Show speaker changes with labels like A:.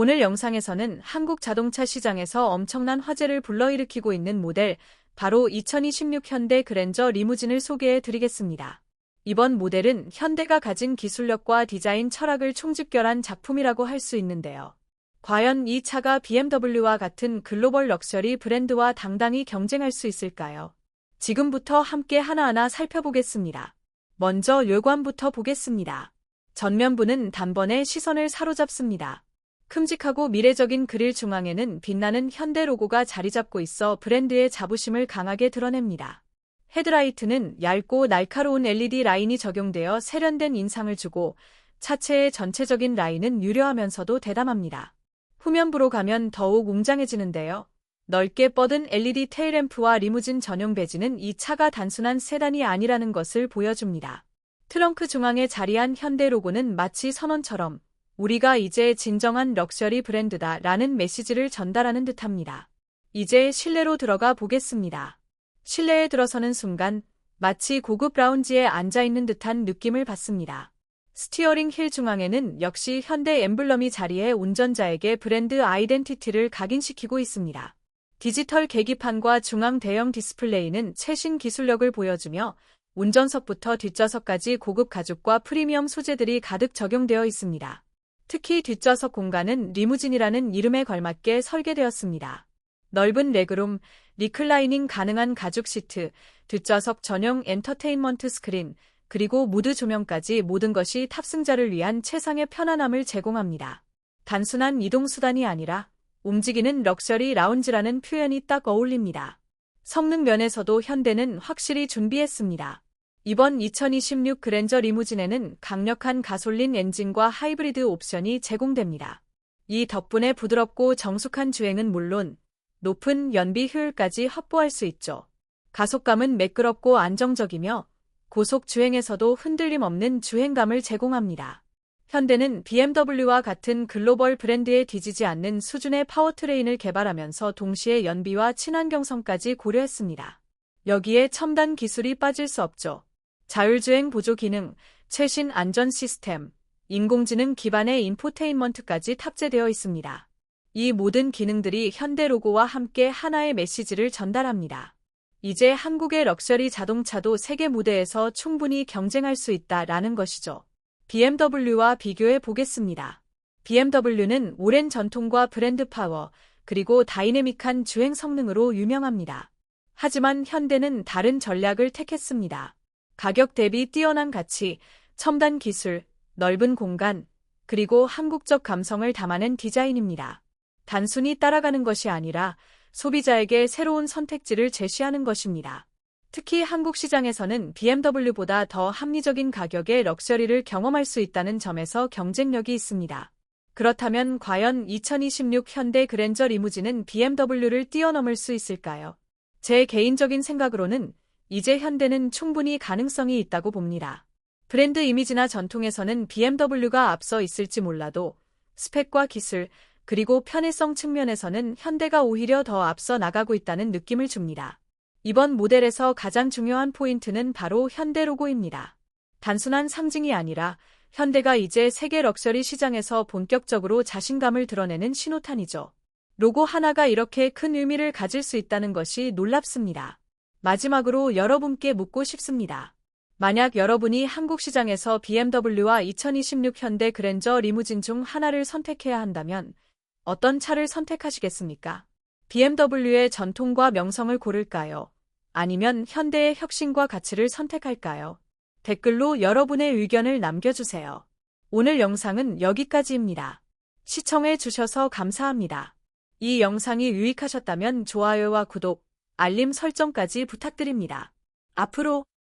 A: 오늘 영상에서는 한국 자동차 시장에서 엄청난 화제를 불러일으키고 있는 모델, 바로 2026 현대 그랜저 리무진을 소개해 드리겠습니다. 이번 모델은 현대가 가진 기술력과 디자인 철학을 총집결한 작품이라고 할 수 있는데요. 과연 이 차가 BMW와 같은 글로벌 럭셔리 브랜드와 당당히 경쟁할 수 있을까요? 지금부터 함께 하나하나 살펴보겠습니다. 먼저 외관부터 보겠습니다. 전면부는 단번에 시선을 사로잡습니다. 큼직하고 미래적인 그릴 중앙에는 빛나는 현대 로고가 자리 잡고 있어 브랜드의 자부심을 강하게 드러냅니다. 헤드라이트는 얇고 날카로운 LED 라인이 적용되어 세련된 인상을 주고 차체의 전체적인 라인은 유려하면서도 대담합니다. 후면부로 가면 더욱 웅장해지는데요. 넓게 뻗은 LED 테일램프와 리무진 전용 배지는 이 차가 단순한 세단이 아니라는 것을 보여줍니다. 트렁크 중앙에 자리한 현대 로고는 마치 선언처럼 우리가 이제 진정한 럭셔리 브랜드다 라는 메시지를 전달하는 듯합니다. 이제 실내로 들어가 보겠습니다. 실내에 들어서는 순간 마치 고급 라운지에 앉아있는 듯한 느낌을 받습니다. 스티어링 힐 중앙에는 역시 현대 엠블럼이 자리해 운전자에게 브랜드 아이덴티티를 각인시키고 있습니다. 디지털 계기판과 중앙 대형 디스플레이는 최신 기술력을 보여주며 운전석부터 뒷좌석까지 고급 가죽과 프리미엄 소재들이 가득 적용되어 있습니다. 특히 뒷좌석 공간은 리무진이라는 이름에 걸맞게 설계되었습니다. 넓은 레그룸, 리클라이닝 가능한 가죽 시트, 뒷좌석 전용 엔터테인먼트 스크린, 그리고 무드 조명까지 모든 것이 탑승자를 위한 최상의 편안함을 제공합니다. 단순한 이동수단이 아니라 움직이는 럭셔리 라운지라는 표현이 딱 어울립니다. 성능 면에서도 현대는 확실히 준비했습니다. 이번 2026 그랜저 리무진에는 강력한 가솔린 엔진과 하이브리드 옵션이 제공됩니다. 이 덕분에 부드럽고 정숙한 주행은 물론 높은 연비 효율까지 확보할 수 있죠. 가속감은 매끄럽고 안정적이며 고속 주행에서도 흔들림 없는 주행감을 제공합니다. 현대는 BMW와 같은 글로벌 브랜드에 뒤지지 않는 수준의 파워트레인을 개발하면서 동시에 연비와 친환경성까지 고려했습니다. 여기에 첨단 기술이 빠질 수 없죠. 자율주행 보조 기능, 최신 안전 시스템, 인공지능 기반의 인포테인먼트까지 탑재되어 있습니다. 이 모든 기능들이 현대 로고와 함께 하나의 메시지를 전달합니다. 이제 한국의 럭셔리 자동차도 세계 무대에서 충분히 경쟁할 수 있다라는 것이죠. BMW와 비교해 보겠습니다. BMW는 오랜 전통과 브랜드 파워, 그리고 다이내믹한 주행 성능으로 유명합니다. 하지만 현대는 다른 전략을 택했습니다. 가격 대비 뛰어난 가치, 첨단 기술, 넓은 공간, 그리고 한국적 감성을 담아낸 디자인입니다. 단순히 따라가는 것이 아니라 소비자에게 새로운 선택지를 제시하는 것입니다. 특히 한국 시장에서는 BMW보다 더 합리적인 가격의 럭셔리를 경험할 수 있다는 점에서 경쟁력이 있습니다. 그렇다면 과연 2026 현대 그랜저 리무진은 BMW를 뛰어넘을 수 있을까요? 제 개인적인 생각으로는 이제 현대는 충분히 가능성이 있다고 봅니다. 브랜드 이미지나 전통에서는 BMW가 앞서 있을지 몰라도 스펙과 기술, 그리고 편의성 측면에서는 현대가 오히려 더 앞서 나가고 있다는 느낌을 줍니다. 이번 모델에서 가장 중요한 포인트는 바로 현대 로고입니다. 단순한 상징이 아니라 현대가 이제 세계 럭셔리 시장에서 본격적으로 자신감을 드러내는 신호탄이죠. 로고 하나가 이렇게 큰 의미를 가질 수 있다는 것이 놀랍습니다. 마지막으로 여러분께 묻고 싶습니다. 만약 여러분이 한국 시장에서 BMW와 2026 현대 그랜저 리무진 중 하나를 선택해야 한다면 어떤 차를 선택하시겠습니까? BMW의 전통과 명성을 고를까요? 아니면 현대의 혁신과 가치를 선택할까요? 댓글로 여러분의 의견을 남겨주세요. 오늘 영상은 여기까지입니다. 시청해 주셔서 감사합니다. 이 영상이 유익하셨다면 좋아요와 구독, 알림 설정까지 부탁드립니다. 앞으로